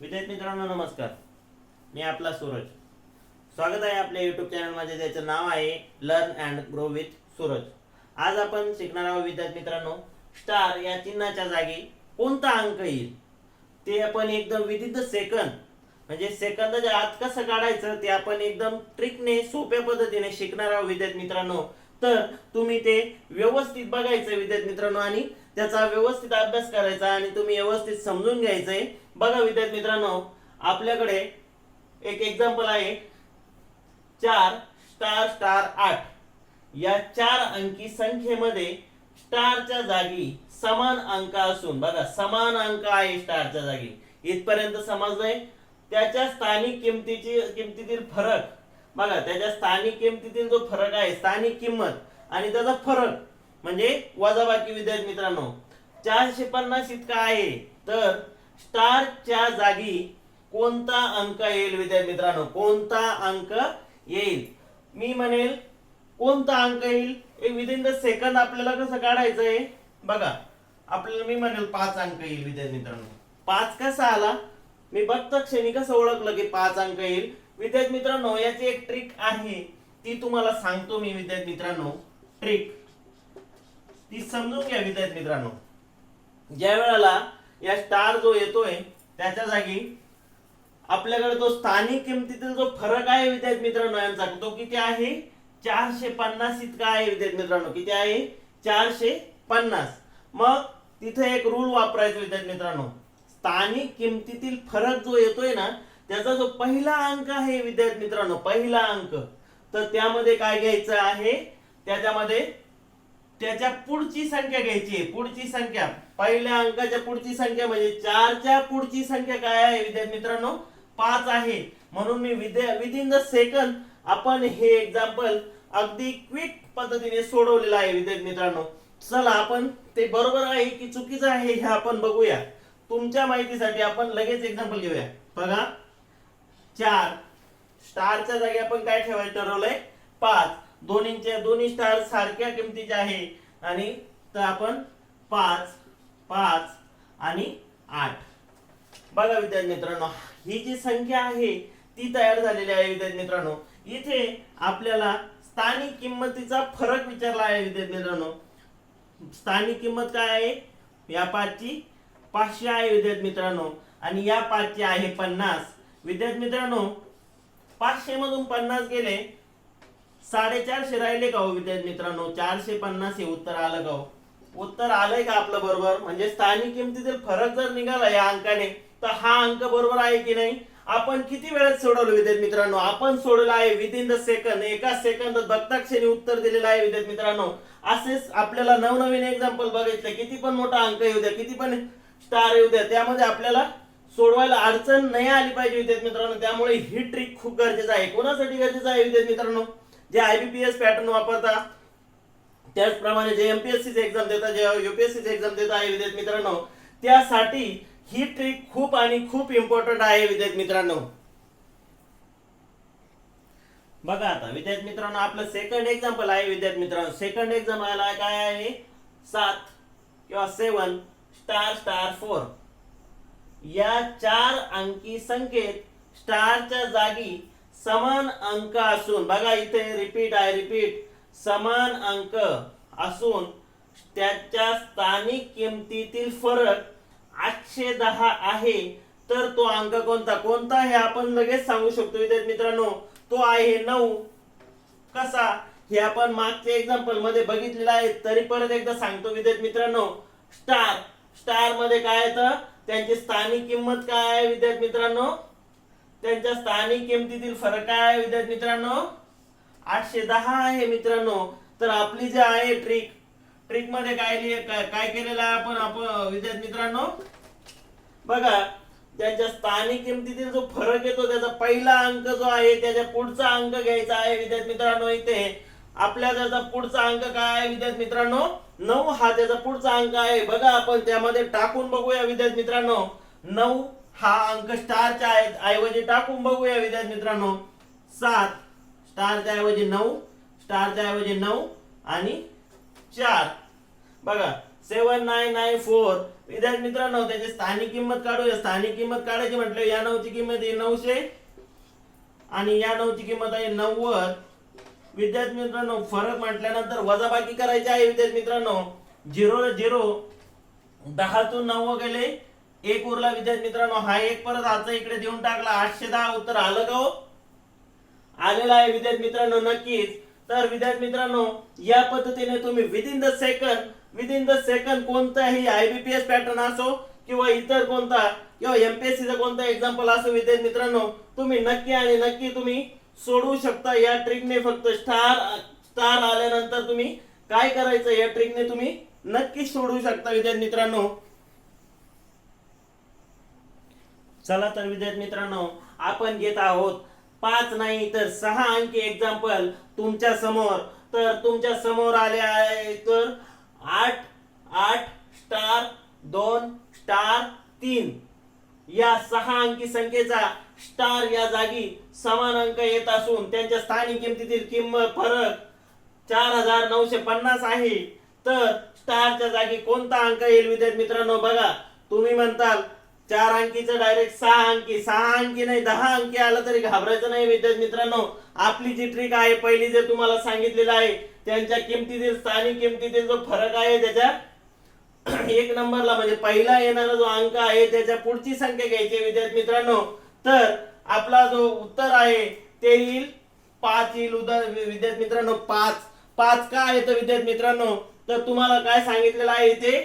विद्यार्थी मित्रांनो नमस्कार. मी आपला सूरज. स्वागत आहे आपल्या युट्यूब चॅनलमध्ये ज्याचं नाव आहे learn and grow with Suraj. आज आपण शिकणार आहोत विद्यार्थी मित्रांनो स्टार या चिन्हाच्या जागी कोणता अंक येईल? ते आपण एकदम विदिन द सेकंद म्हणजे सेकंदाच्या आत कसं काढायचं ते आपण एकदम ट्रिकने सोप्या पद्धतीने शिकणार आहोत विद्यार्थी मित्रांनो. तर तुम्ही ते व्यवस्थित बघायचं विद्यार्थी मित्रांनो आणि त्याचा व्यवस्थित अभ्यास करायचा आणि तुम्ही व्यवस्थित समजून घ्यायचंय. बघा विद्यार्थी मित्रांनो आपल्याकडे एक एक्झाम्पल आहे. चार स्टार स्टार आठ. या चार अंकी संख्येमध्ये स्टारच्या जागी समान अंक असून बघा समान अंक आहे स्टारच्या जागी. इथपर्यंत समजलंय. त्याच्या स्थानिक किमतीची किमतीतील फरक बघा त्याच्या स्थानिक किमतीतील जो फरक आहे स्थानिक किंमत आणि त्याचा फरक म्हणजे वजाबाकी विद्यार्थी मित्रांनो चारशे पन्नास इतका आहे. तर स्टारच्या जागी कोणता अंक येईल विद्यार्थी मित्रांनो? कोणता अंक येईल? मी म्हणेल कोणता अंक येईल? एक विदिन द सेकंद आपल्याला कसं काढायचं आहे बघा आपल्याला मी म्हणेल पाच अंक येईल विद्यार्थी मित्रांनो. पाच कसा आला? मी बघता क्षणी कसं ओळखलं की पाच अंक येईल? विद्यार्थी मित्रांनो याची एक ट्रिक आहे. ती तुम्हाला सांगतो मी विद्यार्थी मित्रांनो. ट्रिक ती समजून घ्या विद्यार्थी मित्रांनो. ज्या वेळेला या स्टार जो येतोय त्याच्या जागी आपल्याकडे जो स्थानिक किमतीतील जो फरक आहे विद्यार्थी मित्रांनो यांचा तो किती आहे? चारशे पन्नास इतका आहे विद्यार्थी मित्रांनो. किती आहे? चारशे पन्नास. मग तिथे एक रूल वापरायचा विद्यार्थी मित्रांनो. स्थानिक किमतीतील फरक जो येतोय ना त्याचा जो पहिला अंक आहे विद्यार्थी मित्रांनो पहिला अंक. तर त्यामध्ये काय घ्यायचं आहे? त्याच्यामध्ये त्याच्या पुढची संख्या घ्यायची आहे. पुढची संख्या. पहिल्या अंकाच्या पुढची संख्या म्हणजे चारच्या पुढची संख्या काय आहे? विद्यार्थी मित्रांनो पाच आहे. म्हणून मी विद्या विदिन द सेकंद आपण हे एक्झाम्पल अगदी क्विक पद्धतीने सोडवलेलं आहे विद्यार्थी मित्रांनो. चला आपण ते बरोबर आहे की चुकीचं आहे हे आपण बघूया. तुमच्या माहितीसाठी आपण लगेच एक्झाम्पल घेऊया. बघा. चार. स्टारच्या जागी आपण काय ठेवायचं ठरवलंय? पाच. दोन्हींच्या दोन्ही स्टार सारख्या किमतीचे आहे. आणि तर आपण पाच पाच आणि आठ. बघा विद्यार्थी मित्रांनो ही जी संख्या आहे ती तयार झालेली आहे विद्यार्थी मित्रांनो. इथे आपल्याला स्थानिक किंमतीचा फरक विचारला आहे विद्यार्थी मित्रांनो. स्थानिक किंमत काय आहे? या पाचची पाचशे आहे विद्यार्थी मित्रांनो. आणि या पाचची आहे पन्नास. विद्यार्थी मित्रांनो पाचशे मधून पन्नास गेले. साडेचारशे राहिले का हो विद्यार्थी मित्रांनो? चारशे पन्नास हे उत्तर आलं का हो? उत्तर आलंय का आपलं बरोबर? म्हणजे स्थानिक किमतीतील फरक जर निघाला या अंकाने तर हा अंक बरोबर आहे की नाही? आपण किती वेळात सोडवलं विद्यार्थी मित्रांनो? आपण सोडलं आहे विदिन द सेकंद एका सेकंदात बघता उत्तर दिलेलं आहे विद्यार्थी मित्रांनो. असेच आपल्याला नवनवीन एक्झाम्पल बघितलं. किती पण मोठा अंक येऊ द्या किती पण स्टार येऊ द्या त्यामध्ये आपल्याला सोडवायला अडचण नाही आली पाहिजे विद्यार्थी मित्रांनो. त्यामुळे ही ट्रिक खूप गरजेचं आहे. कोणासाठी गरजेचं आहे विद्यार्थी मित्रांनो? जे आयबीपीएस पॅटर्न वापरता त्याचप्रमाणे जे एमपीएससी एक्झाम देतात जे युपीएससी एक्झाम देत आहे विद्यार्थी मित्रांनो त्यासाठी ही ट्रिक खूप आणि खूप इम्पॉर्टंट आहे विद्यार्थी मित्रांनो. बघा आता विद्यार्थी मित्रांनो आपलं सेकंड एक्झाम्पल आहे विद्यार्थी मित्रांनो. सेकंड एक्झाम्पल काय आहे? सात किंवा सेवन स्टार स्टार फोर या चार अंकी संख्येत स्टारच्या जागी समान अंक असून बघा इथे रिपीट आहे रिपीट समान अंक असून त्याच्या स्थानिक किमतीतील फरक आठशे दहा आहे. तर तो अंक कोणता? कोणता हे आपण लगेच सांगू शकतो विद्यार्थी मित्रांनो. तो आहे नऊ. कसा? हे आपण मागच्या एक्झाम्पलमध्ये बघितलेलं आहे. तरी परत एकदा सांगतो विद्यार्थी मित्रांनो. स्टार स्टारमध्ये काय येतं? त्यांची स्थानिक किंमत काय आहे विद्यार्थी मित्रांनो? त्यांच्या स्थानिक किमतीतील फरक काय आहे विद्यार्थी मित्रांनो? आठशे दहा आहे मित्रांनो. तर आपली जे आहे ट्रिक ट्रिकमध्ये काय काय काय केलेलं आहे आपण आपण विद्यार्थी मित्रांनो? बघा त्यांच्या स्थानिक किमतीतील जो फरक येतो त्याचा पहिला अंक जो आहे त्याच्या पुढचा अंक घ्यायचा आहे विद्यार्थी मित्रांनो इथे. आपल्या त्याचा पुढचा अंक काय आहे विद्यार्थी मित्रांनो? नऊ हा त्याचा पुढचा अंक आहे. बघा आपण त्यामध्ये टाकून बघूया विद्यार्थी मित्रांनो. नऊ हा अंक स्टारच्या ऐवजी टाकून बघूया विद्यार्थी मित्रांनो. सात स्टारच्या ऐवजी नऊ स्टारच्या ऐवजी नऊ आणि चार. बघा सेवन नाईन नाईन फोर विद्यार्थी मित्रांनो त्याची स्थानिक किंमत काढूया. स्थानिक किंमत काढायची म्हटलं या नऊची किंमत आहे नऊशे आणि या नऊची किंमत आहे नव्वद. विद्यार्थी मित्रांनो फरक म्हटल्यानंतर वजाबाकी करायची आहे विद्यार्थी मित्रांनो. Zero zero. दहातून नव्वद गेले एक उरला विद्यार्थी मित्रांनो हा एक परत हाचा इकडे देऊन टाकला. आठशे दहा उत्तर आलं का हो. आलेला आहे विद्यार्थी मित्रांनो नक्कीच. तर विद्यार्थी मित्रांनो या पद्धतीने तुम्ही within the second within the second कोणताही आयबीपीएस पॅटर्न असो किंवा इतर कोणता किंवा एमपीएससी चा कोणता एक्झाम्पल असो विद्यार्थी मित्रांनो तुम्ही नक्की आणि नक्की तुम्ही सोडवू शकता या ट्रिकने फक्त स्टार स्टार आल्यानंतर तुम्ही काय करायचं या ट्रिकने तुम्ही नक्कीच सोडवू शकता विद्यार्थी मित्रांनो. चला तर विद्यार्थी मित्रांनो आपण घेत आहोत पाच नाही तर सहा अंकी एक्झाम्पल तुमच्यासमोर. तर तुमच्यासमोर आले आहे तर आठ आठ स्टार दोन स्टार तीन. या सहा अंकी संख्येचा स्टार या जागी समान अंक येत असून त्यांच्या स्थानिक किमतीतील किंमत फरक चार हजार नऊशे पन्नास आहे. तर स्टारच्या जागी कोणता अंक येईल विद्यार्थी मित्रांनो? बघा तुम्ही म्हणताल चार अंकीचं डायरेक्ट सहा अंकी सहा अंकी नाही दहा अंकी आला तरी घाबरायचं नाही विद्यार्थी मित्रांनो. आपली जी ट्रिक आहे पहिली जे तुम्हाला सांगितलेलं आहे त्यांच्या किमतीतील स्थानिक किमतीतील जो फरक आहे त्याच्या एक नंबरला म्हणजे पहिला येणारा जो अंक आहे त्याच्या पुढची संख्या घ्यायची विद्यार्थी मित्रांनो. तर आपला जो उत्तर आहे ते येईल पाच येईल. उदा विद्यार्थी मित्रांनो पाच. पाच का येतं विद्यार्थी मित्रांनो तर तुम्हाला काय सांगितलेलं आहे इथे?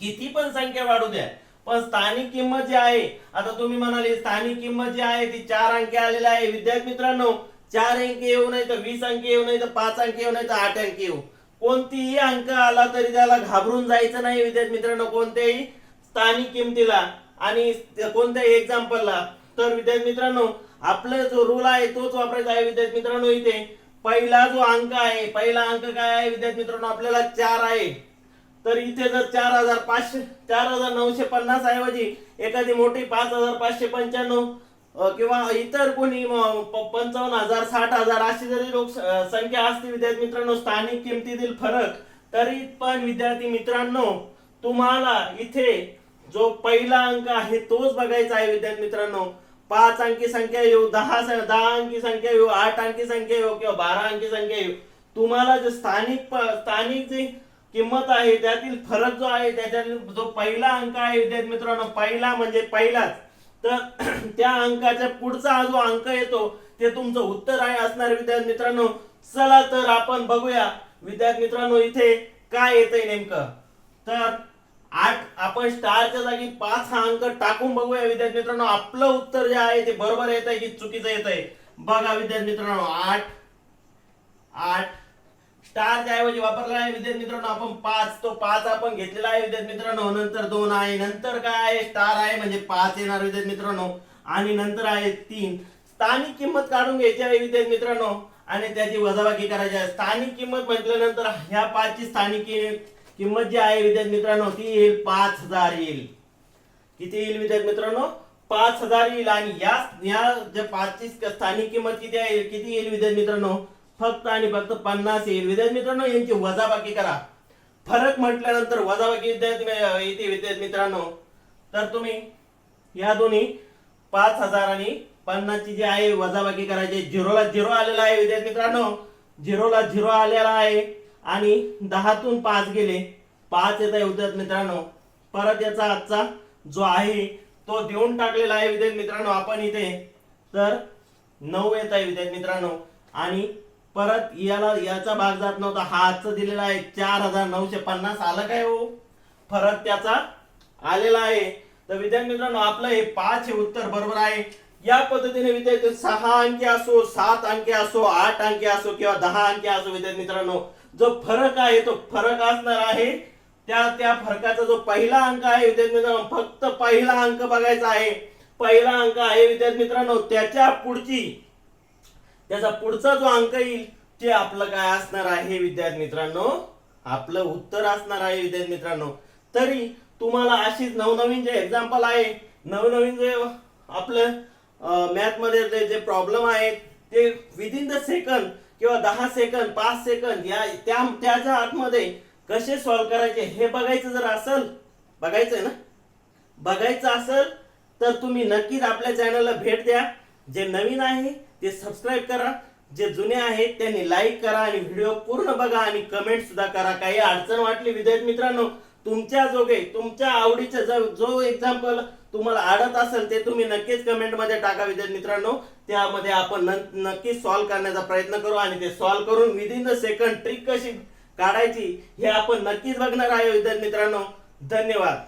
किती पण संख्या वाढू द्या. पण स्थानिक किंमत जी आहे आता तुम्ही म्हणाले स्थानिक किंमत जी आहे ती चार अंकी आलेली आहे. विद्यार्थी मित्रांनो चार अंकी येऊ नाही तर वीस अंकी येऊ नाही तर पाच अंकी येऊ नाही तर आठ अंकी येऊ. कोणतीही अंक आला तरी त्याला घाबरून जायचं नाही विद्यार्थी मित्रांनो कोणत्याही स्थानिक किमतीला. आणि कोणत्याही एक्झाम्पलला तर विद्यार्थी मित्रांनो आपला जो रूल आहे तोच वापरायचा आहे विद्यार्थी मित्रांनो इथे. पहिला जो अंक आहे पहिला अंक काय आहे विद्यार्थी मित्रांनो आपल्याला चार आहे. तर इथे जर चार हजार पाचशे चार हजार नऊशे पन्नास ऐवजी एखादी मोठी पाच हजार पाचशे पंच्याण्णव किंवा इतर कोणी पंचावन्न हजार साठ हजार अशी जरी लोक संख्या असते विद्यार्थी मित्रांनो स्थानिक किमतीतील फरक तरी पण विद्यार्थी मित्रांनो तुम्हाला इथे जो पहिला अंक आहे तोच बघायचा आहे विद्यार्थी मित्रांनो. पाच अंकी संख्या येऊ दहा दहा अंकी संख्या येऊ आठ अंकी संख्या येऊ किंवा बारा अंकी संख्या येऊ. तुम्हाला जे स्थानिक स्थानिक जे किंमत आहे त्यातील फरक जो आहे त्याच्यातील जो पहिला अंक आहे विद्यार्थी मित्रांनो पहिला म्हणजे पहिलाच. तर त्या अंकाच्या पुढचा जो अंक येतो ते तुमचं उत्तर आहे असणार विद्यार्थी मित्रांनो. चला तर आपण बघूया विद्यार्थी मित्रांनो इथे काय येतंय नेमकं. तर आठ आपण स्टारच्या जागी पाच हा अंक टाकून बघूया विद्यार्थी मित्रांनो. आपलं उत्तर जे आहे ते बरोबर येत आहे की चुकीचं येत आहे बघा विद्यार्थी मित्रांनो आठ आठ स्टारच्या ऐवजी वापरला आहे विद्यार्थी मित्रांनो आपण पाच तो पाच आपण घेतलेला आहे विद्यार्थी मित्रांनो नंतर दोन आहे नंतर काय आहे? स्टार आहे म्हणजे पाच येणार विद्यार्थी मित्रांनो आणि नंतर आहे तीन. स्थानिक किंमत काढून घ्यायची आहे विद्यार्थी मित्रांनो आणि त्याची वजाबाकी करायची आहे. स्थानिक किंमत म्हटल्यानंतर ह्या पाचची स्थानिक किंमत जी आहे विद्यार्थी मित्रांनो ती येईल पाच हजार येईल. किती येईल विद्यार्थी मित्रांनो? पाच हजार येईल. आणि या या ज्या पाचची स्थानिक किंमत किती आहे? किती येईल विद्यार्थी मित्रांनो? फक्त आणि फक्त पन्नास येईल. विद्यार्थी मित्रांनो यांची वजाबाकी करा. फरक म्हटल्यानंतर वजाबाकी विद्यार्थी येते विद्यार्थी मित्रांनो तर तुम्ही या दोन्ही पाच हजार आणि पन्नासची जी आहे वजाबाकी करायची. झिरोला झिरो आलेला आहे विद्यार्थी मित्रांनो. झिरोला झिरो आलेला आहे आणि दहातून पाच गेले. पाच येत आहे विद्यार्थी मित्रांनो. परत याचा आजचा जो आहे तो देऊन टाकलेला आहे विद्यार्थी मित्रांनो आपण इथे. तर नऊ येत आहे विद्यार्थी मित्रांनो. आणि परत याला याचा भाग जात नव्हता. हा आजचा दिलेला आहे. चार हजार नऊशे पन्नास. आलं काय हो? फरक त्याचा आलेला आहे. तर विद्यार्थी मित्रांनो आपलं हे पाच हे उत्तर बरोबर आहे. या पद्धतीने विद्यार्थी सहा अंकी असो सात अंकी असो आठ अंकी असो किंवा दहा अंकी असो विद्यार्थी मित्रांनो जो फरक आहे तो फरक असणार आहे. त्या त्या फरकाचा जो पहिला अंक आहे विद्यार्थी मित्रांनो फक्त पहिला अंक बघायचा आहे. पहिला अंक आहे विद्यार्थी मित्रांनो त्याच्या पुढची त्याचा पुढचा जो अंक येईल ते आपलं काय असणार आहे विद्यार्थी मित्रांनो? आपलं उत्तर असणार आहे विद्यार्थी मित्रांनो. तरी तुम्हाला अशीच नवनवीन जे एक्झाम्पल आहे नवनवीन जे आपलं मॅथमध्ये जे- जे प्रॉब्लेम आहेत ते विदिन द सेकंद किंवा दहा सेकंद पाच सेकंद या त्या त्याच्या आतमध्ये कसे सॉल्व्ह करायचे हे बघायचं जर असेल बघायचंय ना? बघायचं असेल तर तुम्ही नक्कीच आपल्या चॅनलला भेट द्या. जे नवीन आहे ते सबस्क्राईब करा. जे जुने आहेत त्यांनी लाईक करा आणि व्हिडिओ पूर्ण बघा आणि कमेंट सुद्धा करा. काही अडचण वाटली विद्यार्थी मित्रांनो तुमच्या जोगे तुमच्या आवडीचा जो जो एक्झाम्पल तुम्हाला आडत असेल ते तुम्ही नक्कीच कमेंटमध्ये टाका विद्यार्थी मित्रांनो. त्यामध्ये आपण नक्की नक्कीच सॉल्व्ह करण्याचा प्रयत्न करू आणि ते सॉल्व्ह करून विदिन द सेकंड ट्रिक कशी काढायची हे आपण नक्कीच बघणार आहे विद्यार्थी मित्रांनो. धन्यवाद.